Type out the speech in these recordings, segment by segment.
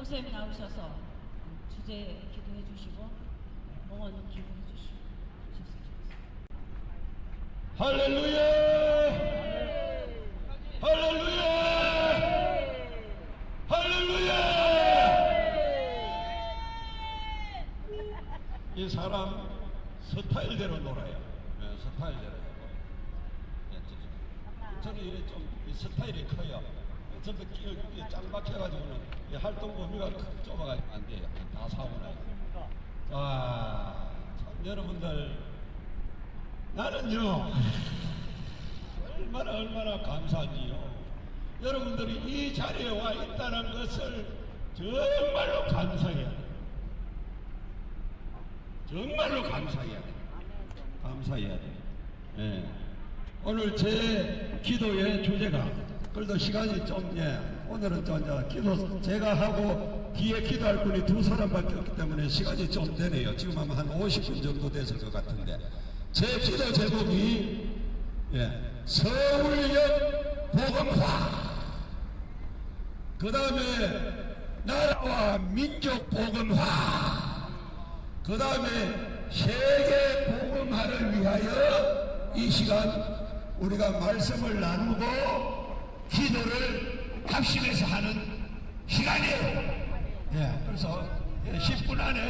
목사님 나오셔서 주제 기도해 주시고 응원 기도해 주시고 할렐루야! 할렐루야! 할렐루야! 이 사람 스타일대로 놀아요. 네, 스타일대로. 예, 저- 저는 이래 좀이 스타일이 커요. 전부 끼- 끼- 짱 박혀가지고는 이 활동 범위가 크- 좁아가지고 안 돼요. 다 사고 나요. 자, 참 여러분들 나는요 얼마나 얼마나 감사한지요. 여러분들이 이 자리에 와 있다는 것을 정말로 감사해야 돼. 정말로 감사해야 돼. 감사해야 돼. 예. 오늘 제 기도의 주제가 그래도 시간이 좀 예. 오늘은 좀 이제 기도 제가 하고 뒤에 기도할 분이 두 사람밖에 없기 때문에 시간이 좀 되네요. 지금 하면 한 50분 정도 됐을 것 같은데 제 기도 제목이 예. 서울역 복음화 그 다음에 나라와 민족 복음화 그 다음에 세계 복음화를 위하여 이 시간 우리가 말씀을 나누고 기도를 합심해서 하는 시간이에요. 예, 그래서 10분 안에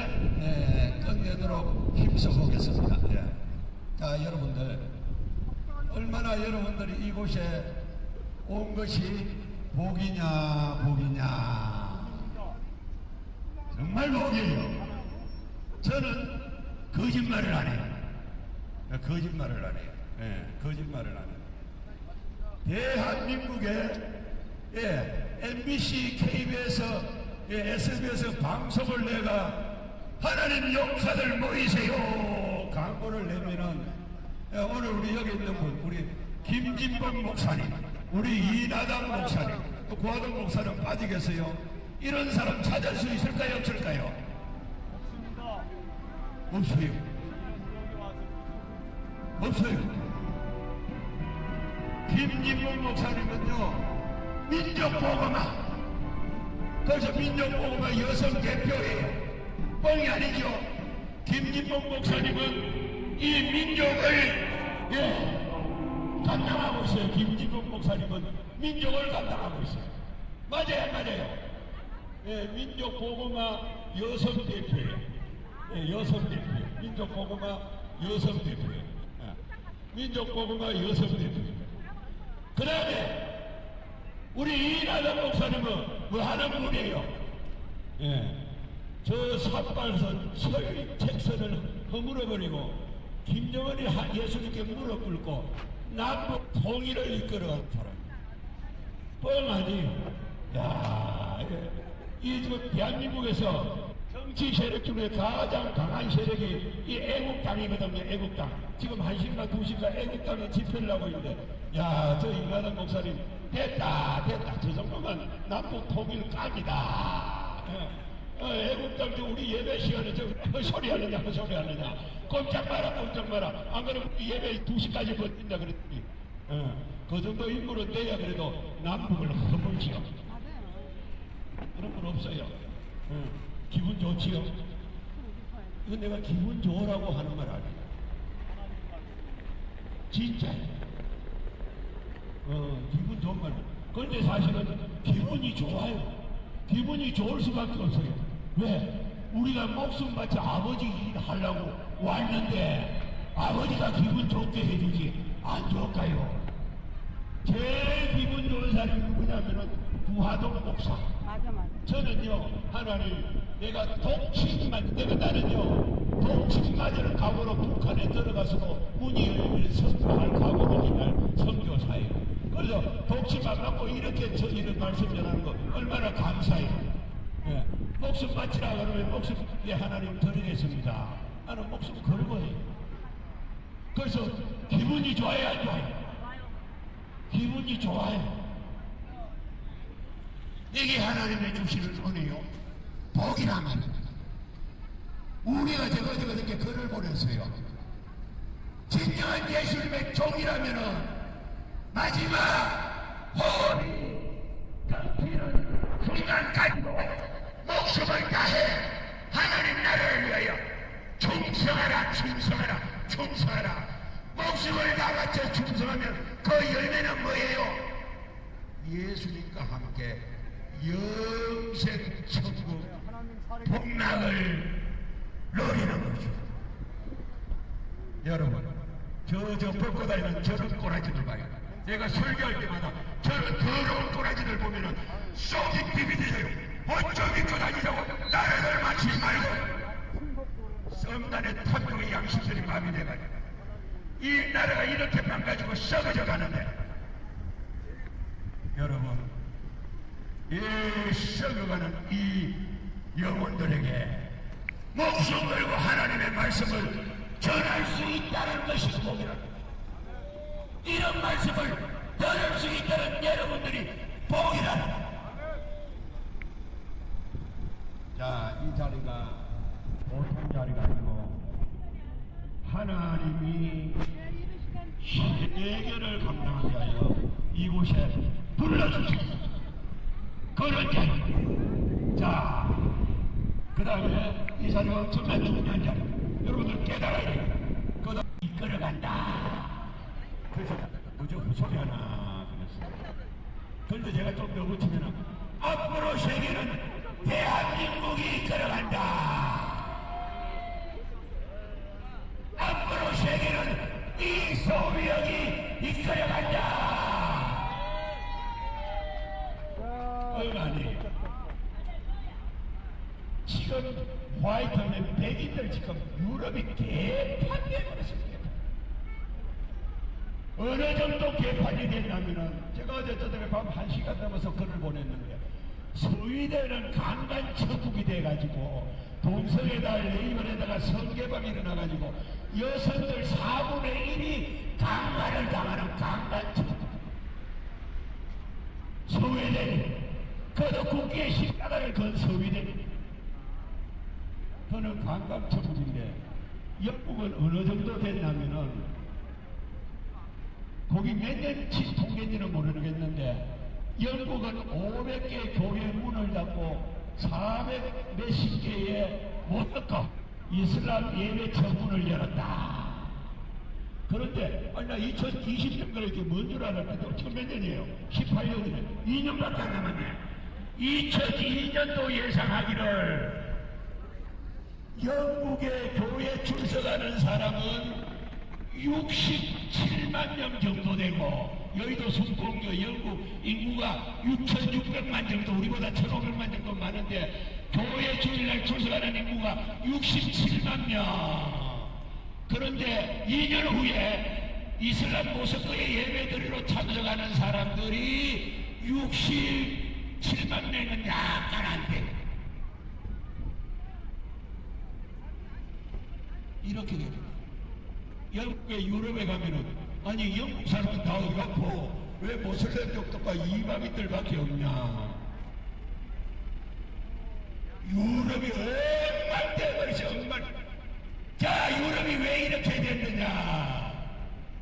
예, 끝내도록 힘써 보겠습니다. 예. 자, 여러분들 얼마나 여러분들이 이곳에 온 것이 복이냐 복이냐 정말 복이에요. 저는 거짓말을 안 해요. 거짓말을 안 해요. 예, 거짓말을 안 해요. 대한민국에 예, MBC, KBS, 예, SBS 방송을 내가 하나님 용사들 모이세요. 광고를 내면은 예, 오늘 우리 여기 있는 분 우리 김진범 목사님 우리 이나당 목사님 또 고하동 목사님 빠지겠어요? 이런 사람 찾을 수 있을까요? 없을까요? 없어요. 없어요 김진봉 목사님은요 민족보고마 그래서 민족보고마 여성 대표예요 뻥이 아니죠. 김진봉 목사님은 이 민족을 예 감당하고 있어요. 김진봉 목사님은 민족을 감당하고 있어요. 맞아요 안 맞아요. 예 민족보고마 여성 대표예요 예, 여성 대표예요 민족보고마 여성 대표예요 예. 민족보고마 여성 대표예요 그 다음에 우리 이나다 목사님은 뭐 하는 분이에요? 예. 저 삿발선 서유 책선을 허물어버리고 김정은이 하- 예수님께 무릎 꿇고 남북 통일을 이끌어간 사람. 뻥 아니에요. 야, 예. 이 지금 대한민국에서 정치 세력 중에 가장 강한 세력이 이 애국당이거든요, 애국당. 지금 한 시간 두 시간 애국당이 집회를 하고 있는데, 야, 저 이만한 목사님, 됐다, 됐다. 저 정도면 남북 통일 깜이다. 예. 어, 우리 예배 시간에 저 헛소리 하느냐, 헛소리 하느냐. 꼼짝 마라, 꼼짝 마라. 안 그러면 우리 예배 두시까지 버틴다 그랬더니, 어, 그 정도 인물은 돼야 그래도 남북을 허물지요. 그런 건 없어요. 응. 기분 좋지요? 이건 내가 기분 좋으라고 하는 말 아니에요. 진짜예요. 어, 기분 좋은 말. 그런데 사실은 기분이 좋아요. 기분이 좋을 수밖에 없어요. 왜? 우리가 목숨 바쳐 아버지 일 하려고 왔는데 아버지가 기분 좋게 해주지 안 좋을까요? 제일 기분 좋은 사람이 누구냐면은 부하동 목사. 맞아 맞아. 저는요 하나님 내가 독침만 내가 나는요 독침 맞을 각오로 북한에 들어가서도 문이 열리면 선포할 각오로 이날 선교사예요. 그래서 독침 안 받고 이렇게 저 이런 말씀 전하는 거 얼마나 감사해요. 예. 목숨 바치라 그러면 목숨 예 하나님 드리겠습니다. 나는 목숨 걸고요. 그래서 기분이 좋아요 안 좋아요? 기분이 좋아요. 이게 하나님의 주시는 은혜요. 복이란 말입니다. 우리가 저거 저거 이렇게 글을 보냈어요. 진정한 예수님의 종이라면은 마지막 호흡이 덮이는 순간까지도 목숨을 다해 하나님 나라를 위하여 충성하라 충성하라 충성하라 목숨을 다 바쳐 충성하면 그 열매는 뭐예요? 예수님과 함께 영생 천국 복락을 노리는 거죠 여러분 저저 벗고 다니는 저런 꼬라지들 봐요 제가 설교할 때마다 저런 더러운 꼬라지들 보면은 쏙이 비비들어요. 어쩜 입고 다니자고 나라를 맞추지 말고 성단의 탐욕의 양심들이 마음이 돼가지고 이 나라가 이렇게 망가지고 썩어져 가는데 여러분 이 썩어가는 이 영혼들에게 목숨 걸고 하나님의 말씀을 전할 수 있다는 것이 복이랍니다. 이런 말씀을 들을 수 있다는 여러분들이 복이라. 자, 이 자리가 보통 자리가 아니고 하나님이 세계를 감당하게 하여 이곳에 불러주셨습니다. 그런 자리. 자, 그 다음에 이 자리가 엄청난 중요한 자리. 여러분들 깨달아야 돼요. 그다 이끌어간다. 그래서 뭐저 소리 하나 그랬어요. 그런데 제가 좀 더 붙이면 앞으로 세계는 대한민국이 이끌어간다. 앞으로 세계는 이 소명이 이끌어간다. 아니에요. 지금 화이트맨 백인들 지금 유럽이 개판 어느 정도 개판이 됐냐면은 제가 어제 저녁에 밤 1시간 넘어서 글을 보냈는데 스위덴은 강간 천국이 돼가지고 동성애다 레이번에다가 성개방이 일어나가지고 여성들 4분의 1이 강간을 당하는 강간 천국. 스웨덴 그도 국기의 십자가를 건 스웨덴. 그는 관광천국인데 영국은 어느 정도 됐냐면은 거기 몇 년치 통계인지는 모르겠는데 영국은 500개 교회 문을 닫고 400 몇십 개의 모터카 이슬람 예배처 문을 열었다. 그런데 아니 나 2020년까지 이렇게 먼줄 알았는데 천몇 년이에요? 18년이네. 2년밖에 안 남았네. 2002년도 예상하기를 영국의 교회 출석하는 사람은 67만 명 정도 되고 여의도 순공교 영국 인구가 6,600만 정도 우리보다 1,500만 정도 많은데 교회 주일날 출석하는 인구가 67만 명 그런데 2년 후에 이슬람 모스크의 예배드리러 참석하는 사람들이 67만 명은 약간 안 돼. 이렇게 됩니다. 영국에 유럽에 가면은 아니 영국 사람은 다 어디 갔고 왜 모슬렘 쪽도가 이방인들밖에 없냐? 유럽이 엉망돼버리죠 엉망 자 유럽이 왜 이렇게 됐느냐?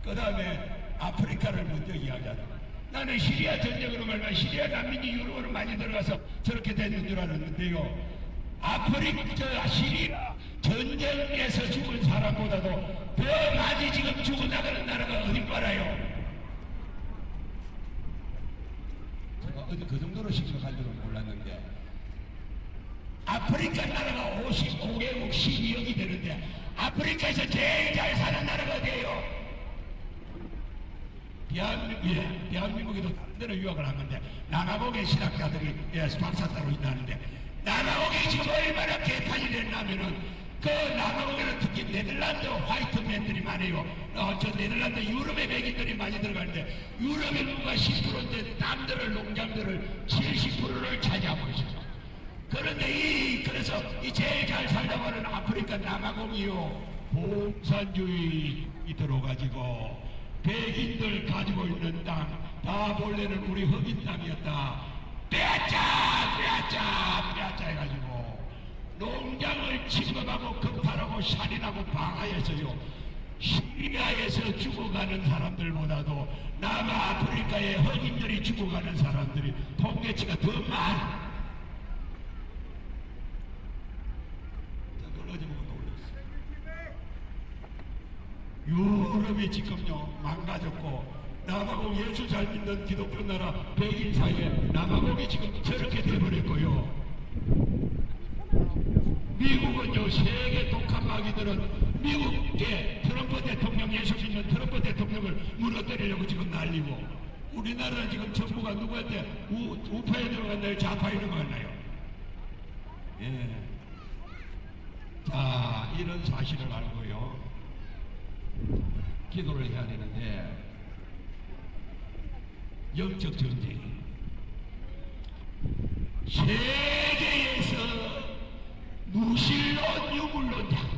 그 다음에 아프리카를 먼저 이야기하자. 나는 시리아 전쟁으로 말면 시리아 난민이 유럽으로 많이 들어가서 저렇게 됐는 줄 알았는데요. 아프리카 저 시리아 전쟁에서 죽은 사람보다도 더 많이 지금 죽어나가는 나라가 어디 말아요? 제가 어디 그 정도로 심각할 줄은 몰랐는데 아프리카 나라가 55개국 12억이 되는데 아프리카에서 제일 잘 사는 나라가 어디예요? 대한민국, 예, 대한민국에도 다른 데로 유학을 한 건데 남아공의 신학자들이 예, 박사 따로 있다는데 남아공이 지금 얼마나 개판이 됐냐면은 그 남아공에는 특히 네덜란드 화이트맨들이 많아요. 어, 저 네덜란드 유럽의 백인들이 많이 들어가는데 유럽의 인구가 10%인데 땅들을 농장들을 70%를 차지하고 있어요. 그런데 이 그래서 이 제일 잘 살다고 하는 아프리카 남아공이요 봉산주의 이 들어가지고 백인들 가지고 있는 땅 다 본래는 우리 흑인 땅이었다 빼앗자 빼앗자 빼앗자 해가지고 농장을 침범하고 급탈하고 살인하고 방하해서요 시리아에서 죽어가는 사람들보다도 남아프리카의 흑인들이 죽어가는 사람들이 통계치가 더 많아. 유럽이 지금요 망가졌고 남아공 예수 잘 믿는 기독교 나라 백인 사이에 남아공이 지금 저렇게 돼버렸고요. 미국은요 세계 독한 마귀들은 미국의 트럼프 대통령 예수 믿는 트럼프 대통령을 무너뜨리려고 지금 날리고 우리나라는 지금 정부가 누구한테 우, 우파에 들어갔나요? 좌파에 들어갔나요? 예. 자 이런 사실을 알고요. 기도를 해야 되는데 영적 전쟁이 세계에서 무신론 유물론자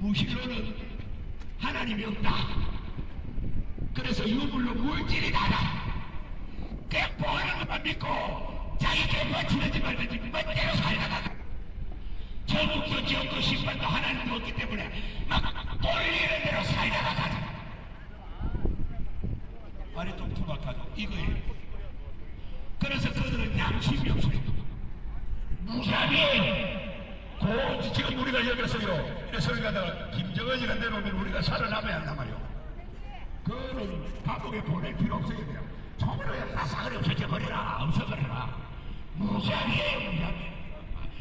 무신론은 하나님이 없다. 그래서 유물로 물질이 나다 보는 것만 믿고 자기 개파 치는지 말든지 멋대로 살다가 전국도 지역도 심판도 하나님도 없기 때문에 막 돌리는 대로 살다가 가자 말이 좀 투박하죠 이거예요 그래서 그들은 양심이 없어요. 무자비해요 고 지금 우리가 이래 소리 가다가 김정은이가 내놓으면 우리가 살아남아야 안 남아요. 그는 감옥에 보낼 필요 없어요 그냥 총으로 다 사거리 없어져 버려라. 없어버려라. 무자비해요 무자비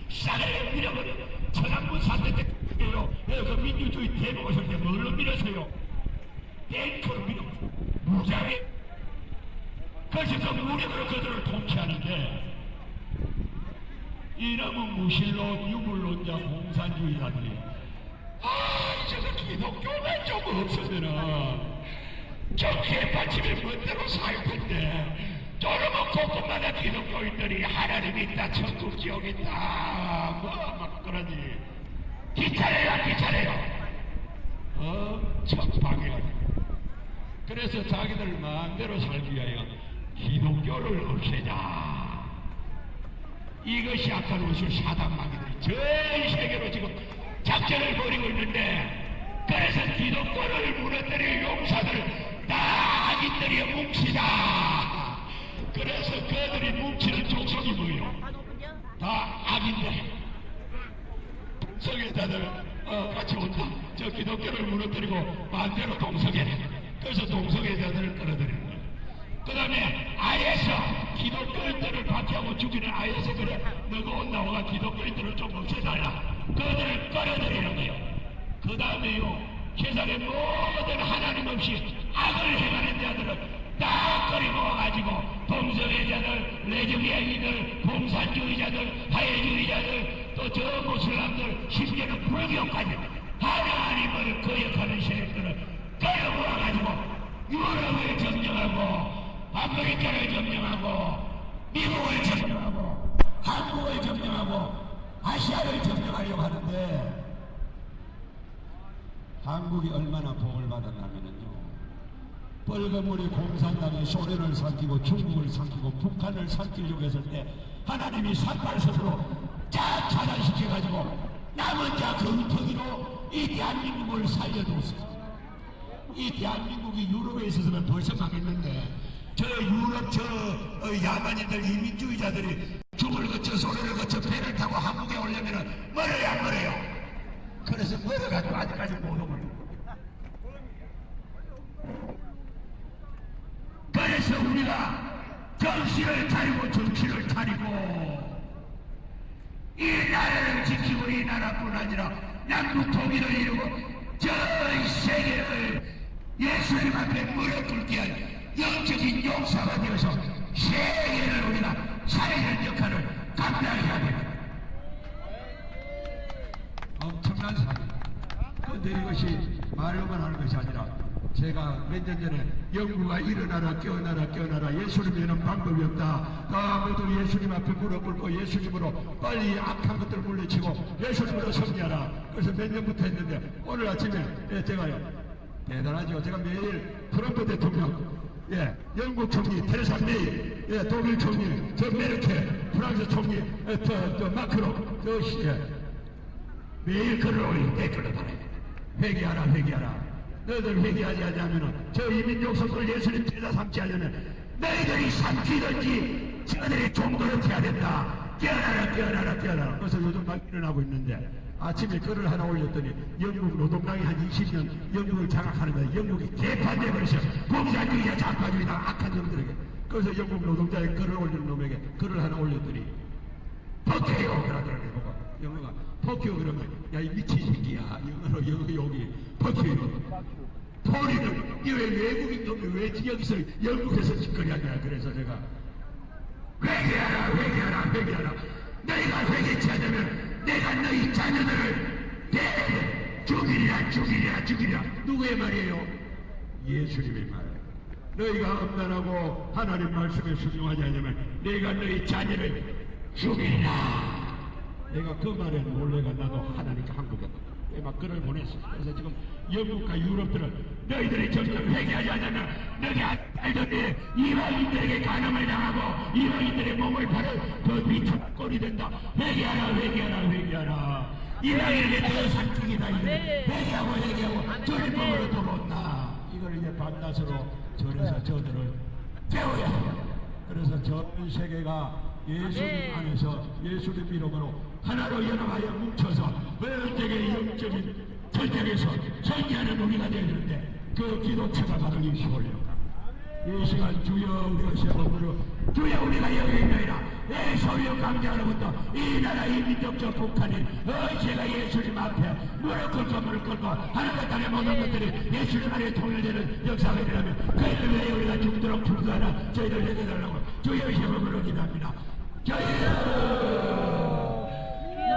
싸게 밀어버려. 천안문 사태 때요 그 민주주의 대목을 때 뭘로 밀었어요? 탱크로 밀어 무자비 그래서 그 무력으로 그들을 통치하는데 이놈은 무신론, 유물론자, 공산주의자들이 아, 저거 기독교만 좀 없으면은 저 개파집에 멋대로 살 텐데 저러면 곳곳마다 기독교인들이 하나님 있다, 천국 지옥 있다, 뭐 막 그러니 기차래요, 안 기차래요? 어, 천방해가지고 그래서 자기들 마음대로 살기 위하여 기독교를 없애자. 이것이 아까 오실 사단마귀들이 전 세계로 지금 작전을 벌이고 있는데 그래서 기독교를 무너뜨릴 용사들 다 악인들이 뭉치다. 그래서 그들이 뭉치는 족속이 뭐예요? 다 악인들. 성애 자들 어, 같이 온다. 저 기독교를 무너뜨리고 반대로 동성애. 그래서 동성애자들을 끌어들이는 거예요. 그 다음에 아예서 기독교인들을 박해하고 죽이는 아예서 그래 너가 온나와가 기독교인들을 좀 없애달라 그들을 끌어들이는 거예요. 그 다음에요. 세상의 모든 하나님 없이 악을 행하는 다 끌이 모아가지고 동성애자들 레즈비언이들 공산주의자들 하해주의자들 또 저 무슬람들 심지어는 불교까지 하나님을 거역하는 세력들을 끌어 모아가지고 유럽을 점령하고 아메리카를 점령하고 미국을 점령하고 한국을 점령하고 아시아를 점령하려고 하는데 한국이 얼마나 복을 받았냐면요. 빨간물이 공산당의 소련을 삼키고 중국을 삼키고 북한을 삼키려고 했을 때 하나님이 산발석으로 쫙 차단시켜가지고 남은 자 금터기로 이 대한민국을 살려뒀어요. 이 대한민국이 유럽에 있어서는 벌써 망했는데 저 유럽 저 어, 야만인들 이민주의자들이 중을 거쳐 소련을 거쳐 배를 타고 한국에 오려면은 멀어요 안 멀어요. 그래서 멀어가지고 아직까지 못 오고 그래서 우리가 정신을 차리고 정치를 차리고 이 나라를 지키고 이 나라뿐 아니라 남북 통일을 이루고 전 세계를 예수님 앞에 무릎 꿇게 한 영적인 용사가 되어서 세계를 우리가 살리는 역할을 감당해야 됩니다. 엄청난 사명. 그런데 이것이 말로만 하는 것이 아니라 제가 몇 년 전에 영구가 일어나라 깨어나라 깨어나라 예수님에는 방법이 없다. 다 모두 예수님 앞에 무릎 꿇고 예수님으로 빨리 악한 것들을 물리치고 예수님으로 섬기하라. 그래서 몇 년부터 했는데 오늘 아침에 예, 제가요 대단하죠. 제가 매일 트럼프 대통령 예, 영국 총리 테레사 메이, 예, 독일 총리, 저 메르켈, 프랑스 총리, 예, 저, 저 마크로, 저 시, 예, 매일 글을 올리고 댓글을 달아요. 회개하라, 회개하라. 너희들 회개하지 않으면 저 이민족 성도를 예수님 제자 삼지 하려면 너희들이 삼키든지 저들이 종도를 해야 된다. 깨어나라 깨어나라 깨어나라 그래서 요즘 막 일어나고 있는데 아침에 글을 하나 올렸더니 영국 노동당이 한 20년 영국을 장악하는데 영국이 개판돼 버리셔. 공산주의자 좌파주의자 악한 놈들에게. 그래서 영국 노동자의 글을 올리는 놈에게 글을 하나 올렸더니 퍼큐요 그러더라고요 보고 영어가 퍼큐 그러면 야. 이 미친 새끼야. 영어로 영어 욕이. 퍼큐요 토리는 이왜 외국인 놈이 왜 여기서 영국에서 짓거리 하냐. 그래서 제가 회개하라 회개하라 회개하라. 너희가 회개치 않으면 내가 너희 자녀들을 내 죽이리라 죽이리라 죽이리라. 누구의 말이에요? 예수님의 말이에요 너희가 엄란하고 하나님 말씀에 순종하지 않으면 내가 너희 자녀를 죽이리라 내가 그 말에 놀래가 나도 하나님께 한국에 막 글을 보냈어. 그래서 지금 영국과 유럽들은 너희들이 점점 회개하지 않으면 너희 알던데 이방인들에게 간음을 당하고 이방인들의 몸을 팔을 그 비참한 꼴이 된다. 회개하라 회개하라 회개하라. 이방인에게 더 상중이다. 이제 회개하고 회개하고 주님법으로 돌아온다. 이걸 이제 밤낮으로 절에서 저들을 깨워야. 그래서 전 세계가 예수님 아멘. 안에서 예수님 이름으로 하나로 연합하여 뭉쳐서 원teg의 영적인 절정에서 전개하는 우리가 되는데 그 기도체가 바로 이 시골입니다. 이 시간 주여 우리가 세번으로 주여 우리가 여기 있나이다. 내 소유 강자로부터 이 나라 이 민족 저 북한이 어제가 예수님 앞에 무릎 꿇고 무릎 꿇고 하나님과 땅의 모든 것들이 예수님 안에 통일되는 역사가 일어나면 그들을 위해 우리가 죽도록 죽도하나 저희들 해결하려고 주여 힘으로 기도합니다. 저희여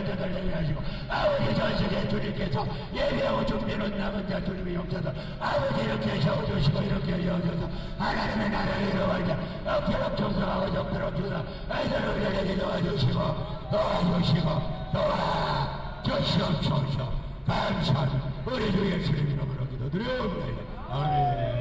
정못을 달려가는 저들 되게 하시고 아버지 전 세계 주님께서 예배하고 준비는 남은 자 주님의 용사들 아버지 이렇게 세워주시고 이렇게 여주셔서 하나님의 나라를 때 억지로 충성하고 적도록 주사 아이들을 우리에게 도와주시고 도와주시고 도와주시옵소서. 감사합니다. 우리 주 예수님 이름으로 기도드려옵니다. 아멘